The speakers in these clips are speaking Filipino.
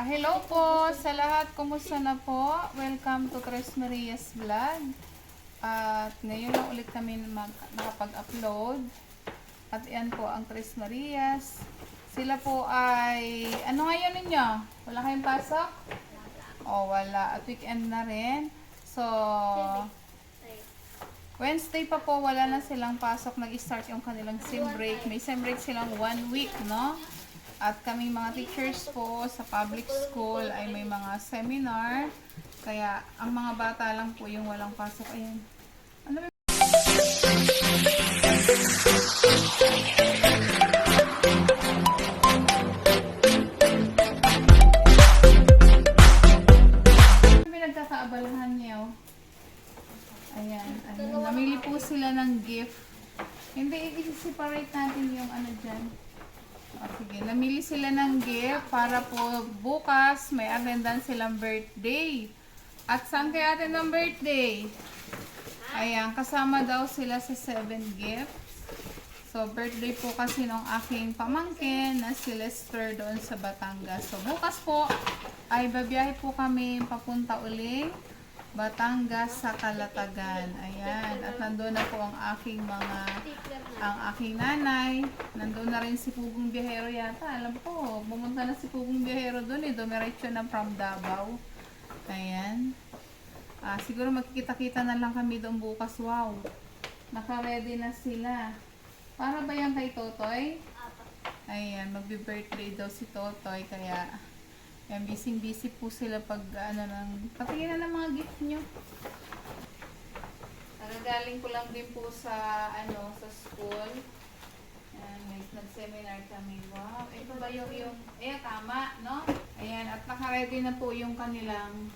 Ah, hello po sa lahat. Kumusta na po? Welcome to Tres Marias Vlog. At ngayon lang ulit kami nakapag-upload. At yan po ang Tres Marias. Sila po ay... Ano ngayon ninyo? Wala kayong pasok? O, wala. At weekend na rin. So, Wednesday pa po, wala na silang pasok. Nag-start yung kanilang sim break. May sim break silang one week, no? At kaming mga teachers po sa public school ay may mga seminar. Kaya ang mga bata lang po yung walang pasok. Ayan. Ano? Ano pinagkakaabalahan niyo? Ayan, ayan. Namili po sila ng gift. Hindi, i-separate natin yung ano dyan. O, sige, namili sila ng gift para po bukas may attendance silang birthday. At saan kaya atin ng birthday? Ayan, kasama daw sila sa 7 gifts. So, birthday po kasi ng aking pamangkin na si Lester doon sa Batangas. So, bukas po ay babiyahe po kami papunta uling Batangas sa Kalatagan. Ayan. At nandoon na po ang aking mga, ang aking nanay. Nandoon na rin si Pugong Biyahero yata. Alam ko, pumunta na si Pugong Biyahero doon eh. Dumiretso na from Davao. Ayan. Ah, siguro magkikita-kita na lang kami doon bukas. Wow. Naka-ready na sila. Para ba yan kay Totoy? Ayan, magbi-birthday daw si Totoy. Kaya, yan, busy-busy po sila pag, ano, ng, patingin na ng mga gift nyo. Nagagaling ko lang din po sa, ano, sa school. Ayan, may nag-seminar kami. Wow, ito ba yung, yung, eh, tama, no? Ayan, at naka-ready na po yung kanilang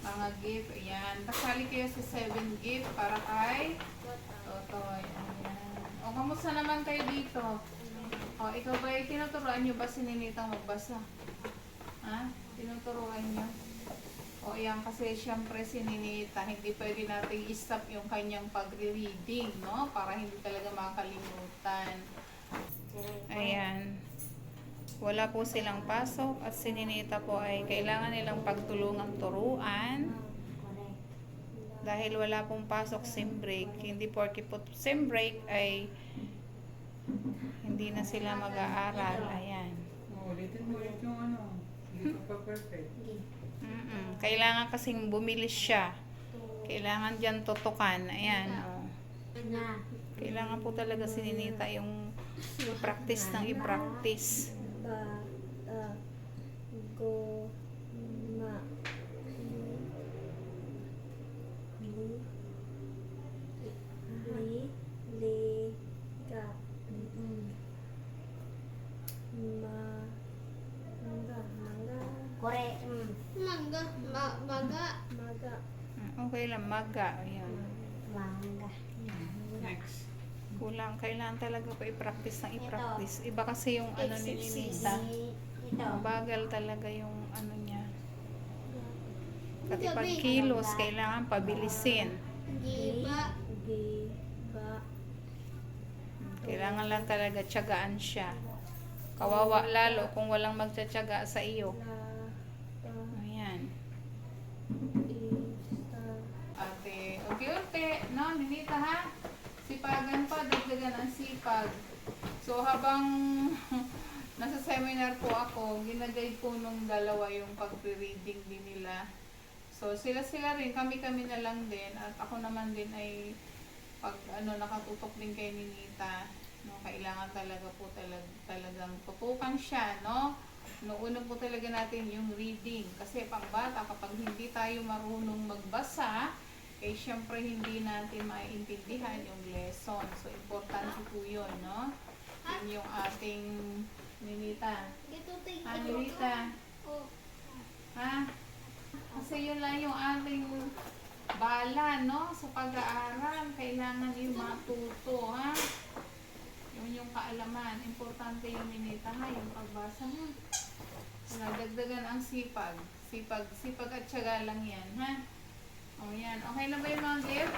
mga gift. Ayan, kasali kayo sa 7 gift para kay Totoy. Ayan. O, kamusta naman kayo dito? O, ikaw ba, eh, tinuturoan nyo ba si Ninitang magbasa? Ha? Tinuturuan nyo? O yan, kasi syempre si Ninita, hindi pwede nating i-stop yung kanyang pagre-reading, no? Para hindi talaga makalimutan. Ayan. Wala po silang pasok at si Ninita po ay kailangan nilang pagtulungang turuan dahil wala pong pasok sim break. Hindi porke po sim break ay hindi na sila mag-aaral. Ayan. Oh, ulitin mo ulit yung ano. Hindi pa perfect. Mm-mm. Kailangan kasing bumilis siya. Kailangan dyan tutukan. Ayan. Oh. Kailangan po talaga sininita yung practice ng i-practice. go ma li li li ga ma manga manga Kore, mm, manga ma maga maga Lang, maga. Ayan. mangga. Next. Kulang. Kailangan talaga po i-practice ng i-practice. Iba kasi yung ano ni Ninita. Bagal talaga yung ano niya. Pati pag kilos, kailangan pabilisin. gi ba gi ba Kailangan lang talaga tiyagaan siya. Kawawa lalo kung walang magtsatsaga sa iyo. Ninita ha? Sipagan pa, dagdagan ang sipag. So, habang nasa seminar po ako, ginagay po nung dalawa yung pag-reading din nila. So, sila-sila rin, kami-kami na lang din. At ako naman din ay pag ano, nakatutok din kay Ninita. No, kailangan talaga po talag, talagang tutukan siya, no? Nouna po talaga natin yung reading. Kasi pang bata, kapag hindi tayo marunong magbasa, eh syempre hindi natin maiintindihan yung lesson. So, importante po yun, no? Yun yung ating Ninita. Ha, Ninita? Ha? Kasi yun lang yung ating bala, no? Sa pag-aaral, kailangan yung matuto, ha? Yun yung kaalaman. Importante yung minita, ha? Yung pagbasa mo. Nagdagdagan ang sipag. Sipag, sipag at syaga lang yan, ha? O yan. Okay na ba yung mga gift?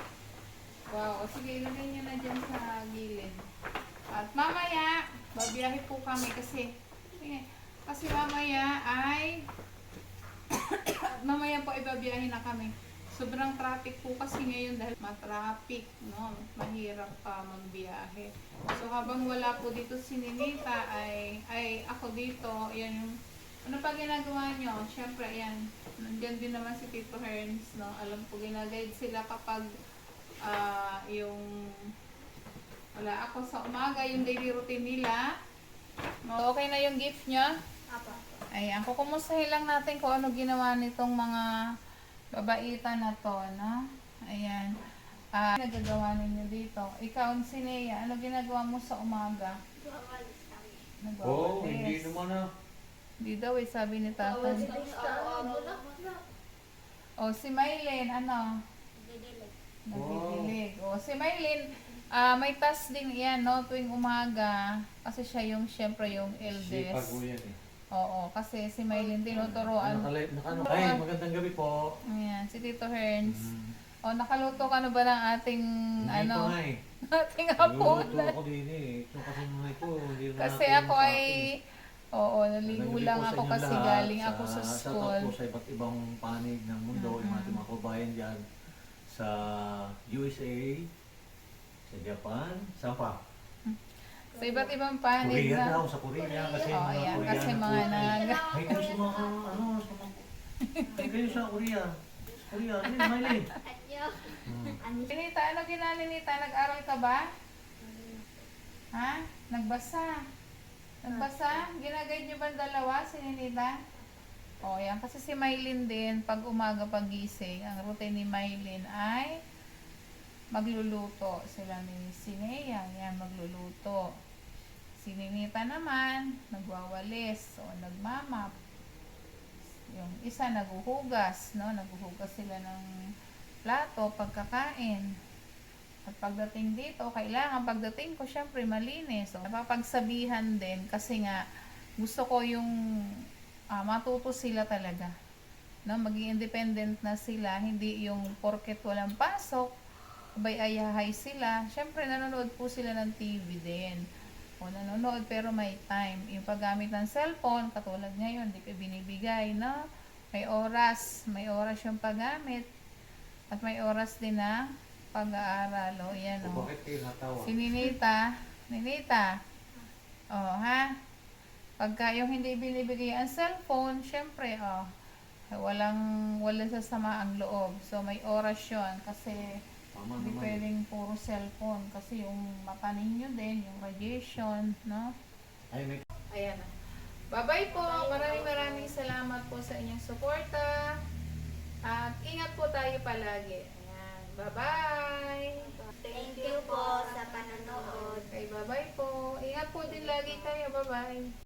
Wow. O sige, ilagay nyo na dyan sa gilid. At mamaya, babiyahe po kami kasi, Kasi mamaya ay mamaya po ibabiyahin na kami. Sobrang traffic po kasi ngayon dahil matraffic, no? Mahirap pa magbiyahe. So habang wala po dito si Ninita ay ay ako dito, yan yung ano pa ginagawa nyo? Siyempre, yan. Nandiyan din naman si Tito Herns, no? Alam ko, ginaguide sila kapag ah, yung wala ako sa umaga, yung daily routine nila. No, okay na yung gift nyo? Apa. Ayan, kukumustahin lang natin kung ano ginawa nitong mga babaitan na to, no? Ayan. Ah, nagagawa ninyo dito. Ikaw, si Nea, ano ginagawa mo sa umaga? Wawalis kami. Oo, oh, Nagwawalis. hindi naman ah. Hindi daw eh, sabi ni Tatay. O, si Maylin, ano? Didilig. Nagdidilig. O, si Maylin, ah, may task din yan, no? Tuwing umaga. Kasi siya yung, syempre, yung Sipag eldest. mo yan eh. Oo, kasi si Maylin tinuturoan. Nakalive, naka, ano, ay, magandang gabi po. Ayan, si Tito Herns. Mm. O, nakaluto ka na ba ng ating, Hindi ano, ko nga eh. ating Niluluto hapunan? ako din eh. Ito kasi nanay ko, hindi na Kasi ako sa ay, akin. Oo, naligo lang gabi po sa ako kasi lahat, galing ako sa school. po sa iba't ibang panig ng mundo, yung mga ating mga kababayan dyan sa USA, sa Japan, saan pa? Sa iba't ibang panig Korea daw, na. sa Korea kasi Oo, mga ayan, Koreano kasi mga nag... Ay, kayo sa mga, ano, sa mga, ay, kayo sa Korea. Sa Korea, ano yun, Miley? Anyo. Hmm. Ninita, ano ginani? Nag-aral ka ba? Ha? Nagbasa? Nagbasa? Ginaguide niyo ba dalawa si Ninita? O, yan. Kasi si Mylene din, pag umaga pagising, ang routine ni Mylene ay magluluto. Sila ni Sinea, yan, magluluto. Si Ninita naman, nagwawalis o nagmamap. Yung isa naghuhugas, no? Naghuhugas sila ng plato pagkakain. At pagdating dito, kailangan pagdating ko syempre malinis. So, napapagsabihan din kasi nga gusto ko yung ah, matuto sila talaga. No, maging independent na sila, hindi yung porket walang pasok, abay ayahay sila. Syempre nanonood po sila ng TV din. O nanonood pero may time. Yung paggamit ng cellphone, katulad ngayon, di pa binibigay, no? May oras, may oras yung paggamit. At may oras din na pag-aaral. O, yan O, o. bakit kayo natawa? Si Ninita, Ninita, oh ha, pagka yung hindi binibigay ang cellphone, syempre, oh, walang, walang sasama ang loob. So, may oras yun kasi Tama hindi naman. pwedeng puro cellphone kasi yung mata ninyo din, yung radiation, no? Ay, may Ayan na. Bye-bye po. Maraming maraming salamat po sa inyong suporta. At ingat po tayo palagi. Bye-bye. Thank you po sa panonood. Okay, bye-bye po. Ingat po din lagi kayo. Bye-bye.